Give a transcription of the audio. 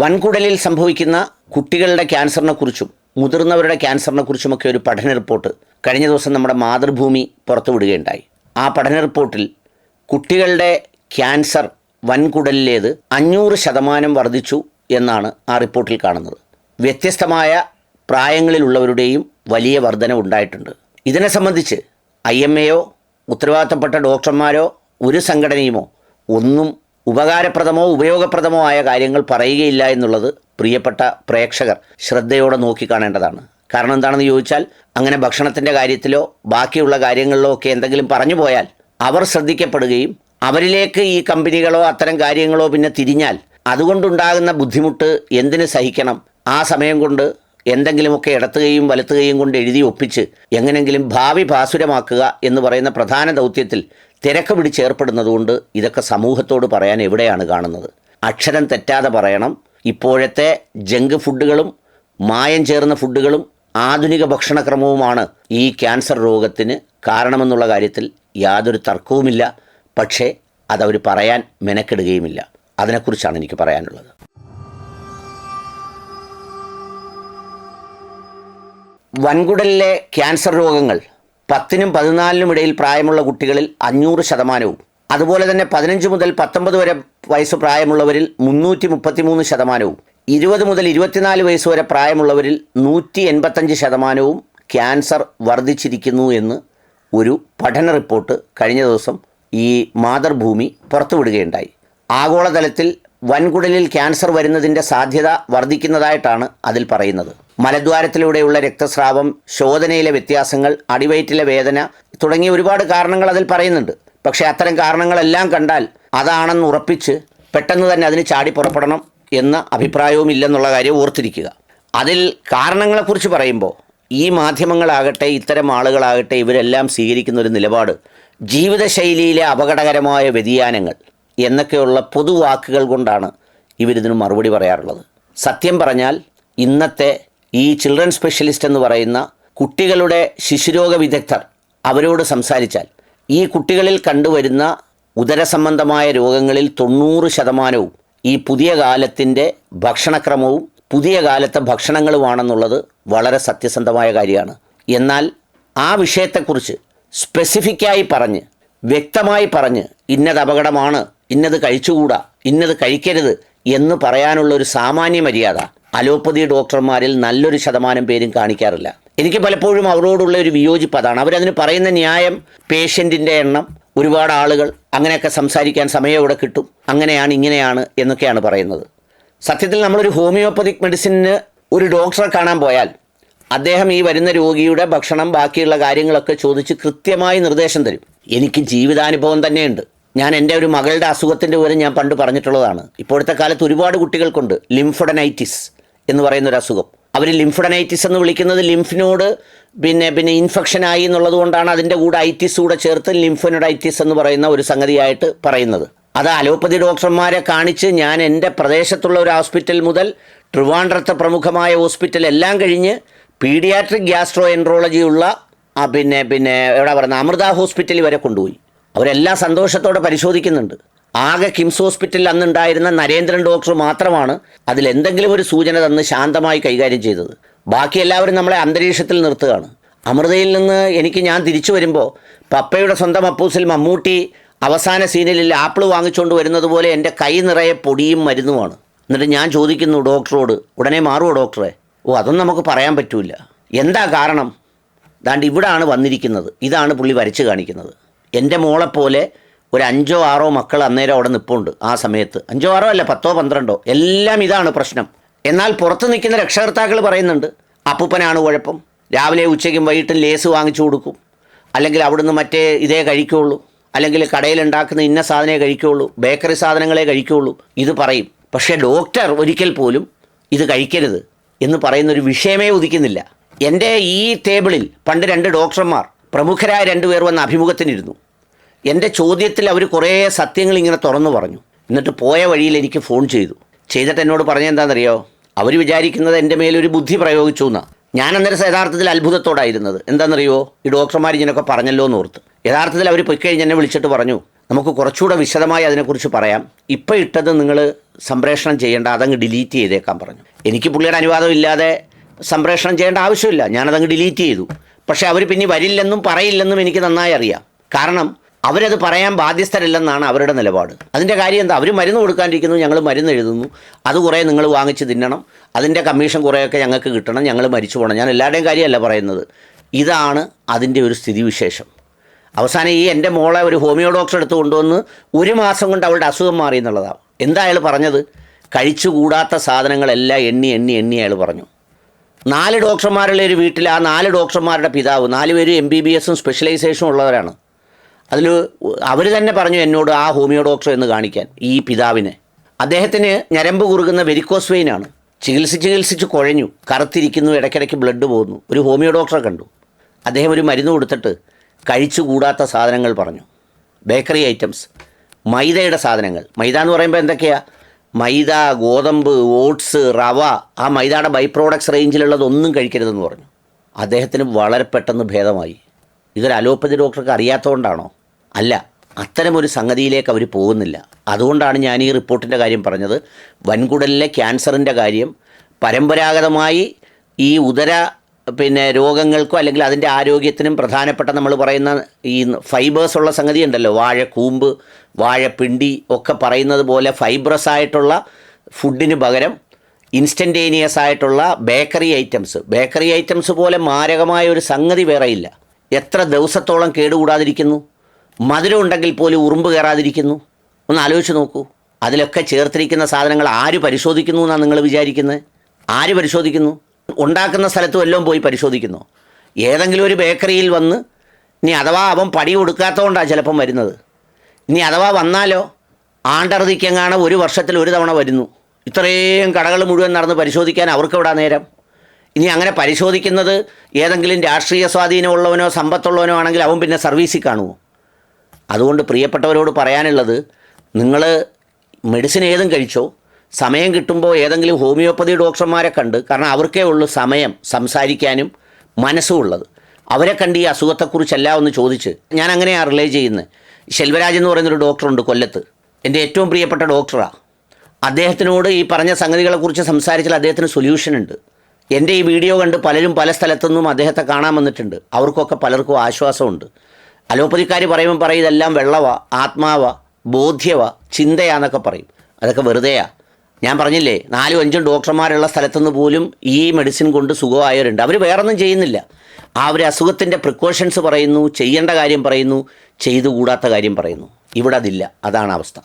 വൻകുടലിൽ സംഭവിക്കുന്ന കുട്ടികളുടെ ക്യാൻസറിനെ കുറിച്ചും മുതിർന്നവരുടെ ക്യാൻസറിനെ കുറിച്ചുമൊക്കെ ഒരു പഠന റിപ്പോർട്ട് കഴിഞ്ഞ ദിവസം നമ്മുടെ മാതൃഭൂമി പുറത്തുവിടുകയുണ്ടായി. ആ പഠന റിപ്പോർട്ടിൽ കുട്ടികളുടെ ക്യാൻസർ വൻകുടലിലേത് അഞ്ഞൂറ് ശതമാനം വർദ്ധിച്ചു എന്നാണ് ആ റിപ്പോർട്ടിൽ കാണുന്നത്. വ്യത്യസ്തമായ പ്രായങ്ങളിലുള്ളവരുടെയും വലിയ വർധന ഉണ്ടായിട്ടുണ്ട്. ഇതിനെ സംബന്ധിച്ച് ഐ എം എയോ ഉത്തരവാദിത്തപ്പെട്ട ഡോക്ടർമാരോ ഒരു സംഘടനയുമോ ഒന്നും ഉപകാരപ്രദമോ ഉപയോഗപ്രദമോ ആയ കാര്യങ്ങൾ പറയുകയില്ല എന്നുള്ളത് പ്രിയപ്പെട്ട പ്രേക്ഷകർ ശ്രദ്ധയോടെ നോക്കിക്കാണേണ്ടതാണ് കാരണം എന്താണെന്ന് ചോദിച്ചാൽ അങ്ങനെ ഭക്ഷണത്തിന്റെ കാര്യത്തിലോ ബാക്കിയുള്ള കാര്യങ്ങളിലോ ഒക്കെ എന്തെങ്കിലും പറഞ്ഞു പോയാൽ അവർ ശ്രദ്ധിക്കപ്പെടുകയും അവരിലേക്ക് ഈ കമ്പനികളോ അത്തരം കാര്യങ്ങളോ പിന്നെ തിരിഞ്ഞാൽ അതുകൊണ്ടുണ്ടാകുന്ന ബുദ്ധിമുട്ട് എന്തിനു സഹിക്കണം? ആ സമയം കൊണ്ട് എന്തെങ്കിലുമൊക്കെ ഇടത്തുകയും വലത്തുകയും കൊണ്ട് എഴുതി ഒപ്പിച്ച് എങ്ങനെങ്കിലും ഭാവി ഭാസുരമാക്കുക എന്ന് പറയുന്ന പ്രധാന ദൗത്യത്തിൽ തിരക്ക് പിടിച്ചേർപ്പെടുന്നതുകൊണ്ട് ഇതൊക്കെ സമൂഹത്തോട് പറയാൻ എവിടെയാണ് കാണുന്നത്. അക്ഷരം തെറ്റാതെ പറയണം. ഇപ്പോഴത്തെ ജങ്ക് ഫുഡുകളും മായം ചേർന്ന ഫുഡുകളും ആധുനിക ഭക്ഷണക്രമവുമാണ് ഈ ക്യാൻസർ രോഗത്തിന് കാരണമെന്നുള്ള കാര്യത്തിൽ യാതൊരു തർക്കവുമില്ല. പക്ഷേ അതവർ പറയാൻ മെനക്കെടുകയുമില്ല. അതിനെക്കുറിച്ചാണ് എനിക്ക് പറയാനുള്ളത്. വൻകുടലിലെ ക്യാൻസർ രോഗങ്ങൾ പത്തിനും പതിനാലിനും ഇടയിൽ പ്രായമുള്ള കുട്ടികളിൽ അഞ്ഞൂറ് ശതമാനവും. അതുപോലെ തന്നെ പതിനഞ്ച് മുതൽ പത്തൊമ്പത് വരെ വയസ്സ് പ്രായമുള്ളവരിൽ മുന്നൂറ്റി മുപ്പത്തിമൂന്ന് ശതമാനവും. ഇരുപത് മുതൽ ഇരുപത്തിനാല് വയസ്സ് വരെ പ്രായമുള്ളവരിൽ നൂറ്റി എൺപത്തഞ്ച് ശതമാനവും ക്യാൻസർ വർദ്ധിച്ചിരിക്കുന്നു എന്ന് ഒരു പഠന റിപ്പോർട്ട് കഴിഞ്ഞ ദിവസം ഈ മാതൃഭൂമി പുറത്തുവിടുകയുണ്ടായി. ആഗോളതലത്തിൽ വൻകുടലിൽ ക്യാൻസർ വരുന്നതിന്റെ സാധ്യത വർദ്ധിക്കുന്നതായിട്ടാണ് അതിൽ പറയുന്നത്. മലദ്വാരത്തിലൂടെയുള്ള രക്തസ്രാവം ശോധനയിലെ വ്യത്യാസങ്ങൾ അടിവയറ്റിലെ വേദന തുടങ്ങിയ ഒരുപാട് കാരണങ്ങൾ അതിൽ പറയുന്നുണ്ട്. പക്ഷേ അത്തരം കാരണങ്ങളെല്ലാം കണ്ടാൽ അതാണെന്ന് ഉറപ്പിച്ച് പെട്ടെന്ന് തന്നെ അതിന് ചാടി പുറപ്പെടണം എന്ന അഭിപ്രായവും ഇല്ലെന്നുള്ള കാര്യം ഓർത്തിരിക്കുക. അതിൽ കാരണങ്ങളെക്കുറിച്ച് പറയുമ്പോൾ ഈ മാധ്യമങ്ങളാകട്ടെ ഇത്തരം ആളുകളാകട്ടെ ഇവരെല്ലാം സ്വീകരിക്കുന്ന ഒരു നിലപാട് ജീവിതശൈലിയിലെ അപകടകരമായ വ്യതിയാനങ്ങൾ എന്നൊക്കെയുള്ള പൊതുവാക്കുകൾ കൊണ്ടാണ് ഇവരിതിന് മറുപടി പറയാറുള്ളത്. സത്യം പറഞ്ഞാൽ ഇന്നത്തെ ഈ ചിൽഡ്രൻ സ്പെഷ്യലിസ്റ്റ് എന്ന് പറയുന്ന കുട്ടികളുടെ ശിശുരോഗ വിദഗ്ധർ അവരോട് സംസാരിച്ചാൽ ഈ കുട്ടികളിൽ കണ്ടുവരുന്ന ഉദരസംബന്ധമായ രോഗങ്ങളിൽ തൊണ്ണൂറ് ശതമാനവും ഈ പുതിയ കാലത്തിന്റെ ഭക്ഷണക്രമവും പുതിയ കാലത്തെ ഭക്ഷണങ്ങളുമാണെന്നുള്ളത് വളരെ സത്യസന്ധമായ കാര്യമാണ്. എന്നാൽ ആ വിഷയത്തെക്കുറിച്ച് സ്പെസിഫിക്കായി പറഞ്ഞ് വ്യക്തമായി പറഞ്ഞ് ഇന്നത് അപകടമാണ് ഇന്നത് കഴിച്ചുകൂടാ ഇന്നത് കഴിക്കരുത് എന്ന് പറയാനുള്ള ഒരു സാമാന്യ മര്യാദ അലോപ്പതി ഡോക്ടർമാരിൽ നല്ലൊരു ശതമാനം പേരും കാണിക്കാറില്ല. എനിക്ക് പലപ്പോഴും അവരോടുള്ള ഒരു വിയോജിപ്പ് അതാണ്. അവരതിന് പറയുന്ന ന്യായം പേഷ്യന്റിന്റെ എണ്ണം ഒരുപാട് ആളുകൾ അങ്ങനെയൊക്കെ സംസാരിക്കാൻ സമയം ഇവിടെ കിട്ടും അങ്ങനെയാണ് ഇങ്ങനെയാണ് എന്നൊക്കെയാണ് പറയുന്നത്. സത്യത്തിൽ നമ്മളൊരു ഹോമിയോപ്പതിക് മെഡിസിന് ഒരു ഡോക്ടറെ കാണാൻ പോയാൽ അദ്ദേഹം ഈ വരുന്ന രോഗിയുടെ ഭക്ഷണം ബാക്കിയുള്ള കാര്യങ്ങളൊക്കെ ചോദിച്ച് കൃത്യമായി നിർദ്ദേശം തരും. എനിക്ക് ജീവിതാനുഭവം തന്നെയുണ്ട്. ഞാൻ എന്റെ ഒരു മകളുടെ അസുഖത്തിന്റെ വിവരം ഞാൻ പണ്ട് പറഞ്ഞിട്ടുള്ളതാണ്. ഇപ്പോഴത്തെ കാലത്ത് ഒരുപാട് കുട്ടികൾക്കുണ്ട് ലിംഫഡനൈറ്റിസ് എന്ന് പറയുന്ന ഒരു അസുഖം. അവർ ലിംഫഡനൈറ്റിസ് എന്ന് വിളിക്കുന്നത് ലിംഫിനോട് പിന്നെ പിന്നെ ഇൻഫെക്ഷൻ ആയി എന്നുള്ളത് കൊണ്ടാണ് അതിന്റെ കൂടെ ഐറ്റിസ് കൂടെ ചേർത്ത് ലിംഫനോഡൈറ്റിസ് എന്ന് പറയുന്ന ഒരു സംഗതിയായിട്ട് പറയുന്നത്. അത് അലോപ്പതി ഡോക്ടർമാരെ കാണിച്ച് ഞാൻ എന്റെ പ്രദേശത്തുള്ള ഒരു ഹോസ്പിറ്റൽ മുതൽ ട്രിവാൻഡ്രത്തെ പ്രമുഖമായ ഹോസ്പിറ്റൽ എല്ലാം കഴിഞ്ഞ് പീഡിയാട്രിക് ഗ്യാസ്ട്രോ എൻട്രോളജി ഉള്ള പിന്നെ പിന്നെ എവിടെ പറയുന്നത് അമൃത ഹോസ്പിറ്റൽ വരെ കൊണ്ടുപോയി. അവരെല്ലാം സന്തോഷത്തോടെ പരിശോധിക്കുന്നുണ്ട്. ആകെ കിംസ് ഹോസ്പിറ്റലിൽ അന്നുണ്ടായിരുന്ന നരേന്ദ്രൻ ഡോക്ടർ മാത്രമാണ് അതിൽ എന്തെങ്കിലും ഒരു സൂചന തന്ന് ശാന്തമായി കൈകാര്യം ചെയ്തത്. ബാക്കി എല്ലാവരും നമ്മളെ അന്തരീക്ഷത്തിൽ നിർത്തുകയാണ്. അമൃതയിൽ നിന്ന് എനിക്ക് ഞാൻ തിരിച്ചു വരുമ്പോൾ പപ്പയുടെ സ്വന്തം അപ്പൂസിൽ മമ്മൂട്ടി അവസാന സീനിൽ ആപ്പിൾ വാങ്ങിച്ചുകൊണ്ട് വരുന്നത് പോലെ എന്റെ കൈ നിറയെ പൊടിയും മരുന്നുമാണ്. എന്നിട്ട് ഞാൻ ചോദിക്കുന്നു ഡോക്ടറോട് ഉടനെ മാറുമോ ഡോക്ടറെ? ഓ അതൊന്നും നമുക്ക് പറയാൻ പറ്റൂല. എന്താ കാരണം? ദാണ്ട് ഇവിടാണ് വന്നിരിക്കുന്നത്. ഇതാണ് പുള്ളി വരച്ച് കാണിക്കുന്നത്. എന്റെ മോളെപ്പോലെ ഒരു അഞ്ചോ ആറോ മക്കൾ അന്നേരം അവിടെ നിൽപ്പുണ്ട് ആ സമയത്ത്. അഞ്ചോ ആറോ അല്ല പത്തോ പന്ത്രണ്ടോ. എല്ലാം ഇതാണ് പ്രശ്നം. എന്നാൽ പുറത്ത് നിൽക്കുന്ന രക്ഷകർത്താക്കൾ പറയുന്നുണ്ട് അപ്പൂപ്പനാണ് കുഴപ്പം. രാവിലെ ഉച്ചയ്ക്കും വൈകിട്ടും ലേസ് വാങ്ങിച്ചു കൊടുക്കും. അല്ലെങ്കിൽ അവിടുന്ന് മറ്റേ ഇതേ കഴിക്കുകയുള്ളൂ അല്ലെങ്കിൽ കടയിലുണ്ടാക്കുന്ന ഇന്ന സാധനമേ കഴിക്കുകയുള്ളൂ ബേക്കറി സാധനങ്ങളെ കഴിക്കുകയുള്ളൂ ഇത് പറയും. പക്ഷേ ഡോക്ടർ ഒരിക്കൽ പോലും ഇത് കഴിക്കരുത് എന്ന് പറയുന്നൊരു വിഷയമേ ഉദിക്കുന്നില്ല. എന്റെ ഈ ടേബിളിൽ പണ്ട് രണ്ട് ഡോക്ടർമാർ പ്രമുഖരായ രണ്ടുപേർ വന്ന അഭിമുഖത്തിനിരുന്നു. എന്റെ ചോദ്യത്തിൽ അവർ കുറേ സത്യങ്ങൾ ഇങ്ങനെ തുറന്നു പറഞ്ഞു. എന്നിട്ട് പോയ വഴിയിൽ എനിക്ക് ഫോൺ ചെയ്തു. ചെയ്തിട്ട് എന്നോട് പറഞ്ഞെന്താണെന്നറിയോ അവർ വിചാരിക്കുന്നത് എന്റെ മേലൊരു ബുദ്ധി പ്രയോഗിച്ചു എന്നാണ് ഞാൻ അന്നേരം യഥാർത്ഥത്തിൽ അത്ഭുതത്തോടായിരുന്നത്. എന്താണെന്നറിയോ? ഈ ഡോക്ടർമാർ ഇങ്ങനെയൊക്കെ പറഞ്ഞല്ലോ എന്ന് ഓർത്ത്. യഥാർത്ഥത്തിൽ അവർ പൊയ്ക്കഴിഞ്ഞ് എന്നെ വിളിച്ചിട്ട് പറഞ്ഞു നമുക്ക് കുറച്ചുകൂടെ വിശദമായി അതിനെക്കുറിച്ച് പറയാം. ഇപ്പം ഇട്ടത് നിങ്ങൾ സംപ്രേഷണം ചെയ്യേണ്ട അതങ്ങ് ഡിലീറ്റ് ചെയ്തേക്കാൻ പറഞ്ഞു. എനിക്ക് പുള്ളിയുടെ അനുവാദം ഇല്ലാതെ സംപ്രേഷണം ചെയ്യേണ്ട ആവശ്യമില്ല. ഞാനതങ്ങ് ഡിലീറ്റ് ചെയ്തു. പക്ഷേ അവർ പിന്നെ വരില്ലെന്നും പറയില്ലെന്നും എനിക്ക് നന്നായി അറിയാം. കാരണം അവരത് പറയാൻ ബാധ്യസ്ഥരല്ലെന്നാണ് അവരുടെ നിലപാട്. അതിന്റെ കാര്യം എന്താ? അവർ മരുന്ന് കൊടുക്കാണ്ടിരിക്കുന്നു ഞങ്ങൾ മരുന്ന് എഴുതുന്നു. അത് കുറേ നിങ്ങൾ വാങ്ങിച്ച് തിന്നണം. അതിന്റെ കമ്മീഷൻ കുറേയൊക്കെ ഞങ്ങൾക്ക് കിട്ടണം ഞങ്ങൾ മരിച്ചു പോകണം. ഞാൻ എല്ലാവരുടെയും കാര്യമല്ല പറയുന്നത്. ഇതാണ് അതിന്റെ ഒരു സ്ഥിതിവിശേഷം. അവസാനം ഈ എന്റെ മോളെ ഒരു ഹോമിയോ ഡോക്ടർ എടുത്ത് കൊണ്ടുവന്ന് ഒരു മാസം കൊണ്ട് അവളുടെ അസുഖം മാറി എന്നുള്ളതാണ് എന്താ അയാൾ പറഞ്ഞത്? കഴിച്ചുകൂടാത്ത സാധനങ്ങളെല്ലാം എണ്ണി എണ്ണി എണ്ണി അയാൾ പറഞ്ഞു. നാല് ഡോക്ടർമാരുള്ള ഒരു വീട്ടിൽ ആ നാല് ഡോക്ടർമാരുടെ പിതാവ് നാല് പേരും എം ബി ബി എസും സ്പെഷ്യലൈസേഷനും ഉള്ളവരാണ്. അതിൽ അവർ തന്നെ പറഞ്ഞു എന്നോട് ആ ഹോമിയോ ഡോക്ടർ എന്ന് കാണിക്കാൻ ഈ പിതാവിനെ. അദ്ദേഹത്തിന് ഞരമ്പ് കുറുകുന്ന വെരിക്കോസ് വെയിനാണ് ചികിത്സിച്ച് ചികിത്സിച്ച് കുഴഞ്ഞു. കറുത്തിരിക്കുന്നു ഇടയ്ക്കിടയ്ക്ക് ബ്ലഡ് പോകുന്നു. ഒരു ഹോമിയോ ഡോക്ടറെ കണ്ടു. അദ്ദേഹം ഒരു മരുന്ന് കൊടുത്തിട്ട് കഴിച്ചുകൂടാത്ത സാധനങ്ങൾ പറഞ്ഞു. Bakery items. മൈദയുടെ സാധനങ്ങൾ. മൈദ എന്ന് പറയുമ്പോൾ എന്തൊക്കെയാ? മൈദ ഗോതമ്പ് ഓട്സ് റവ. ആ മൈദയുടെ ബൈ പ്രോഡക്ട്സ് റേഞ്ചിലുള്ളതൊന്നും കഴിക്കരുതെന്ന് പറഞ്ഞു. അദ്ദേഹത്തിന് വളരെ പെട്ടെന്ന് ഭേദമായി. ഇതൊരു അലോപ്പതി ഡോക്ടർക്ക് അറിയാത്തതുകൊണ്ടാണോ? അല്ല അത്തരമൊരു സംഗതിയിലേക്ക് അവർ പോകുന്നില്ല. അതുകൊണ്ടാണ് ഞാൻ ഈ റിപ്പോർട്ടിന്റെ കാര്യം പറഞ്ഞത്. വൻകുടലിലെ ക്യാൻസറിന്റെ കാര്യം പരമ്പരാഗതമായി ഈ ഉദര പിന്നെ രോഗങ്ങൾക്കോ അല്ലെങ്കിൽ അതിന്റെ ആരോഗ്യത്തിനും പ്രധാനപ്പെട്ട നമ്മൾ പറയുന്ന ഈ ഫൈബേഴ്സ് ഉള്ള സംഗതി ഉണ്ടല്ലോ വാഴക്കൂമ്പ് വാഴപ്പിണ്ടി ഒക്കെ പറയുന്നത് പോലെ ഫൈബ്രസ് ആയിട്ടുള്ള ഫുഡിന് പകരം ഇൻസ്റ്റന്റേനിയസ് ആയിട്ടുള്ള ബേക്കറി ഐറ്റംസ്. ബേക്കറി ഐറ്റംസ് പോലെ മാരകമായ ഒരു സംഗതി വേറെയില്ല എത്ര ദിവസത്തോളം കേടുകൂടാതിരിക്കുന്നു? മധുരം ഉണ്ടെങ്കിൽ പോലും ഉറുമ്പ് കയറാതിരിക്കുന്നു? ഒന്ന് ആലോചിച്ച് നോക്കൂ. അതിലൊക്കെ ചേർത്തിരിക്കുന്ന സാധനങ്ങൾ ആര് പരിശോധിക്കുന്നു എന്നാണ് നിങ്ങൾ വിചാരിക്കുന്നത്? ആര് പരിശോധിക്കുന്നു? ഉണ്ടാക്കുന്ന സ്ഥലത്തും എല്ലാം പോയി പരിശോധിക്കുന്നു. ഏതെങ്കിലും ഒരു ബേക്കറിയിൽ വന്ന് ഇനി അഥവാ അവൻ പടി കൊടുക്കാത്തതുകൊണ്ടാണ് ചിലപ്പം വരുന്നത്. ഇനി അഥവാ വന്നാലോ ആണ്ടറുതിക്കെങ്ങാണ് ഒരു വർഷത്തിൽ ഒരു തവണ വരുന്നു. ഇത്രയും കടകൾ മുഴുവൻ നടന്ന് പരിശോധിക്കാൻ അവർക്ക് എവിടെ നേരം? ഇനി അങ്ങനെ പരിശോധിക്കുന്നത് ഏതെങ്കിലും രാഷ്ട്രീയ സ്വാധീനമുള്ളവനോ സമ്പത്തുള്ളവനോ ആണെങ്കിൽ അവൻ പിന്നെ സർവീസിൽ കാണുമോ? അതുകൊണ്ട് പ്രിയപ്പെട്ടവരോട് പറയാനുള്ളത് നിങ്ങൾ മെഡിസിൻ ഏതും കഴിച്ചോ സമയം കിട്ടുമ്പോൾ ഏതെങ്കിലും ഹോമിയോപ്പതി ഡോക്ടർമാരെ കണ്ട് കാരണം അവർക്കേ ഉള്ളൂ സമയം സംസാരിക്കാനും മനസ്സും ഉള്ളത്. അവരെ കണ്ട് ഈ അസുഖത്തെക്കുറിച്ചല്ല ഒന്ന് ചോദിച്ച് ഞാൻ അങ്ങനെയാണ് റിലേ ചെയ്യുന്നത് ശെൽവരാജ് എന്ന് പറയുന്നൊരു ഡോക്ടറുണ്ട് കൊല്ലത്ത്. എന്റെ ഏറ്റവും പ്രിയപ്പെട്ട ഡോക്ടറാണ് അദ്ദേഹത്തിനോട് ഈ പറഞ്ഞ സംഗതികളെക്കുറിച്ച് സംസാരിച്ചാൽ അദ്ദേഹത്തിന് സൊല്യൂഷൻ ഉണ്ട്. എന്റെ ഈ വീഡിയോ കണ്ട് പലരും പല സ്ഥലത്തു നിന്നും അദ്ദേഹത്തെ കാണാൻ വന്നിട്ടുണ്ട്. അവർക്കൊക്കെ പലർക്കും ആശ്വാസമുണ്ട്. അലോപ്പതിക്കാർ പറയുമ്പോൾ പറയും ഇതെല്ലാം വെള്ളവ ആത്മാവ ബോധ്യവ ചിന്തയാന്നൊക്കെ പറയും. അതൊക്കെ വെറുതെയാ. ഞാൻ പറഞ്ഞില്ലേ നാലും അഞ്ചും ഡോക്ടർമാരുള്ള സ്ഥലത്തുനിന്ന് പോലും ഈ മെഡിസിൻ കൊണ്ട് സുഖമായവരുണ്ട്. അവർ വേറൊന്നും ചെയ്യുന്നില്ല. ആ ഒരു അസുഖത്തിന്റെ പ്രിക്കോഷൻസ് പറയുന്നു ചെയ്യേണ്ട കാര്യം പറയുന്നു ചെയ്തുകൂടാത്ത കാര്യം പറയുന്നു. ഇവിടെ അതില്ല. അതാണ് അവസ്ഥ.